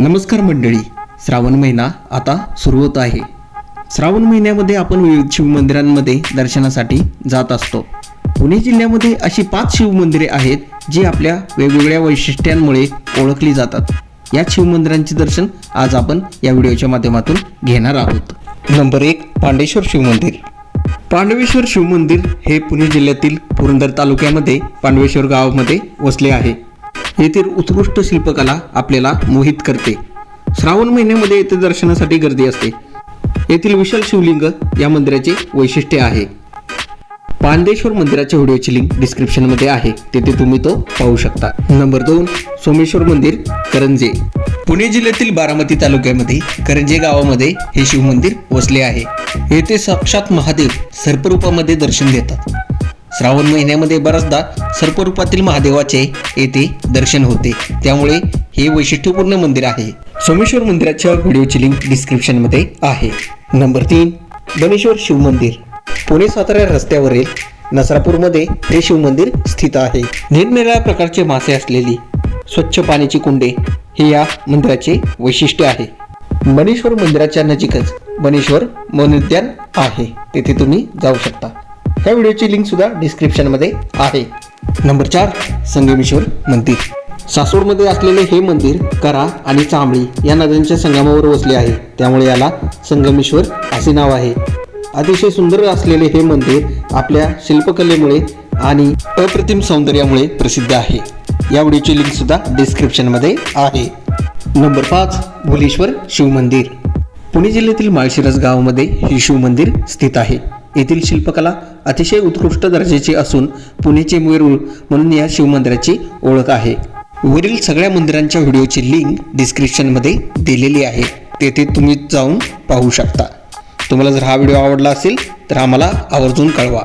नमस्कार मंडळी. श्रावण महिना आता सुरू होत आहे. श्रावण महिन्यामध्ये आपण विविध शिवमंदिरांमध्ये दर्शनासाठी जात असतो. पुणे जिल्ह्यामध्ये अशी पाच शिवमंदिरे आहेत जी आपल्या वेगवेगळ्या वैशिष्ट्यांमुळे ओळखली जातात. या शिवमंदिरांचे दर्शन आज आपण या व्हिडिओच्या माध्यमातून घेणार आहोत. नंबर एक पांडेश्वर शिवमंदिर. पांडवेश्वर शिवमंदिर हे पुणे जिल्ह्यातील पुरंदर तालुक्यामध्ये पांडवेश्वर गावामध्ये वसले आहे. येथील उत्कृष्ट शिल्पकला आपल्याला मोहित करते. श्रावण महिन्यामध्ये येथे दर्शनासाठी गर्दी असते. येथील विशाल शिवलिंग या मंदिराचे वैशिष्ट्य आहे. पांडेश्वर मंदिराच्या व्हिडिओची लिंक डिस्क्रिप्शनमध्ये आहे. तेथे तुम्ही तो पाहू शकता. नंबर दोन सोमेश्वर मंदिर करंजे. पुणे जिल्ह्यातील बारामती तालुक्यामध्ये करंजे गावामध्ये हे शिवमंदिर वसले आहे. येथे साक्षात महादेव सर्परूपामध्ये दर्शन देतात श्रावण महिन्यामध्ये बऱ्याचदा सर्परूपातील महादेवाचे येथे दर्शन होते. त्यामुळे हे वैशिष्ट्यपूर्ण मंदिर आहे. सोमेश्वर मंदिराच्या व्हिडिओची लिंक डिस्क्रिप्शनमध्ये आहे. नंबर तीन बनेश्वर शिवमंदिर पुणे सातारा रस्त्यावरील नसरापूरमध्ये हे शिवमंदिर स्थित आहे. निरनिराळ्या प्रकारचे मासे असलेली स्वच्छ पाण्याची कुंडे हे या मंदिराचे वैशिष्ट्य आहे. बनेश्वर मंदिराच्या नजीकच बनेश्वर मनोद्यान आहे. तेथे तुम्ही जाऊ शकता. ह्या व्हिडिओची लिंक सुद्धा डिस्क्रिप्शनमध्ये आहे. नंबर चार संगमेश्वर मंदिर. सासवडमध्ये असलेले हे मंदिर करा आणि चांबळी या नद्यांच्या संगमावर वसले आहे. त्यामुळे याला संगमेश्वर असे नाव आहे. अतिशय सुंदर असलेले हे मंदिर आपल्या शिल्पकलेमुळे आणि अप्रतिम सौंदर्यामुळे प्रसिद्ध आहे. या व्हिडिओची लिंक सुद्धा डिस्क्रिप्शनमध्ये आहे. नंबर पाच भुलेश्वर शिवमंदिर पुणे जिल्ह्यातील माळशिरस गावामध्ये हे शिवमंदिर स्थित आहे. येथील शिल्पकला अतिशय उत्कृष्ट दर्जाची असून पुणेचे मेरूळ म्हणून या शिवमंदिराची ओळख आहे. वरील सगळ्या मंदिरांच्या व्हिडिओची लिंक डिस्क्रिप्शनमध्ये दिलेली आहे. तेथे तुम्ही जाऊन पाहू शकता. तुम्हाला जर हा व्हिडिओ आवडला असेल तर आम्हाला आवर्जून कळवा.